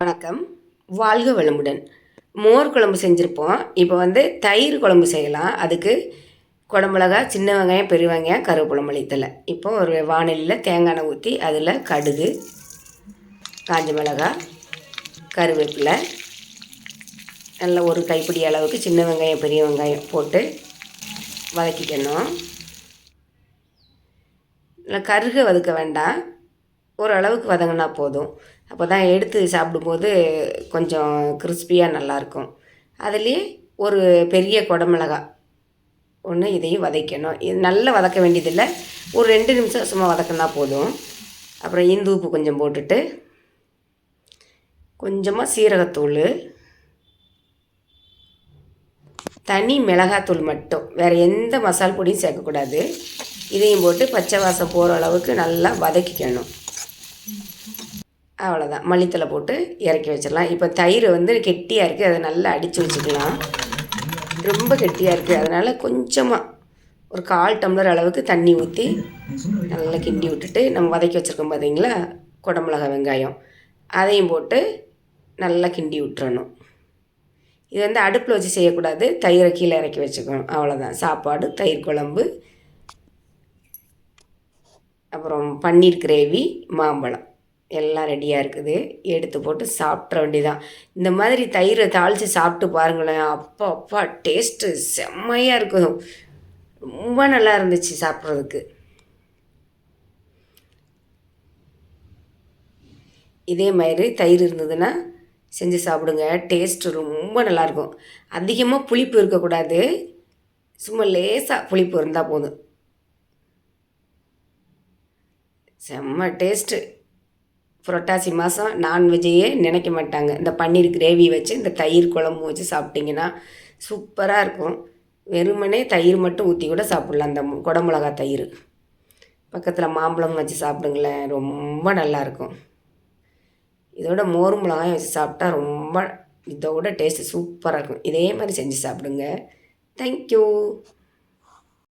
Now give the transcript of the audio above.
வணக்கம். வாழ்க வளமுடன். மோர் குழம்பு செஞ்சுருப்போம். இப்போ வந்து தயிர் குழம்பு செய்யலாம். அதுக்கு குடமிளகா சின்ன வெங்காயம் பெரிய வெங்காயம் கருவேப்பிலை மல்லித்தலை இப்போ ஒரு வானிலையில் தேங்காய் எண்ணெய் ஊற்றி அதில் கடுகு காஞ்ச மிளகா கருவேப்பிலை நல்ல ஒரு கைப்பிடி அளவுக்கு சின்ன வெங்காயம் பெரிய வெங்காயம் போட்டு வதக்கிக்கணும். இல்லை கருகு வதக்க வேண்டாம். ஓரளவுக்கு வதங்கினா போதும். அப்போ தான் எடுத்து சாப்பிடும்போது கொஞ்சம் கிறிஸ்பியாக நல்லாயிருக்கும். அதுலேயே ஒரு பெரிய குடமிளகா. ஒன்று இதையும் வதக்கணும். இது நல்லா வதக்க வேண்டியதில்லை. ஒரு ரெண்டு நிமிஷம் சும்மா வதக்கினா போதும். அப்புறம் இந்து உப்பு கொஞ்சம் போட்டுட்டு கொஞ்சமாக சீரகத்தூள் தனி மிளகாத்தூள் மட்டும். வேறு எந்த மசால் பொடியும் சேர்க்கக்கூடாது. இதையும் போட்டு பச்சை வாசம் போகிற அளவுக்கு நல்லா வதக்கிக்கணும். அவ்வளோதான் மல்லித்தலை போட்டு இறக்கி வச்சிடலாம். இப்போ தயிர் வந்து கெட்டியாக இருக்குது அதை நல்லா அடித்து வச்சுக்கலாம். ரொம்ப கெட்டியாக இருக்குது அதனால் கொஞ்சமாக ஒரு கால் டம்ளர் அளவுக்கு தண்ணி ஊற்றி நல்லா கிண்டி விட்டுட்டு நம்ம வதக்கி வச்சுருக்கோம் பார்த்தீங்களா குடமிளகா வெங்காயம். அதையும் போட்டு நல்லா கிண்டி விட்டுறணும். இது வந்து அடுப்பில் வச்சு செய்யக்கூடாது. தயிரை கீழே இறக்கி வச்சுக்கணும். அவ்வளோதான் சாப்பாடு தயிர் குழம்பு அப்புறம் பன்னீர் கிரேவி மாம்பழம். எல்லாம் ரெடியாக இருக்குது. எடுத்து போட்டு சாப்பிட்ற வேண்டியதான் இந்த மாதிரி தயிரை தாளித்து சாப்பிட்டு பாருங்களேன். அப்பா அப்பா டேஸ்ட்டு செம்மையாக இருக்கும். ரொம்ப நல்லா இருந்துச்சு சாப்பிட்றதுக்கு. இதே மாதிரி தயிர் இருந்ததுன்னா செஞ்சு சாப்பிடுங்க. டேஸ்ட்டு ரொம்ப நல்லாயிருக்கும் அதிகமாக புளிப்பு இருக்கக்கூடாது. சும்மா லேசாக புளிப்பு இருந்தால் போதும். செம்ம டேஸ்ட்டு புரட்டாசி மாதம் நான்வெஜ்ஜையே நினைக்க மாட்டாங்க. இந்த பன்னீர் கிரேவி வச்சு இந்த தயிர் குழம்பு வச்சு சாப்பிட்டிங்கன்னா சூப்பராக இருக்கும். வெறுமனே தயிர் மட்டும் ஊற்றி கூட சாப்பிட்லாம். அந்த குடமிளகா தயிர். பக்கத்தில் மாம்பழம் வச்சு சாப்பிடுங்களேன். ரொம்ப நல்லாயிருக்கும் இதோட மோர் மிளகாயும் வச்சு சாப்பிட்டா ரொம்ப இதோட டேஸ்ட்டு சூப்பராக இருக்கும். இதே மாதிரி செஞ்சு சாப்பிடுங்க. தேங்க்யூ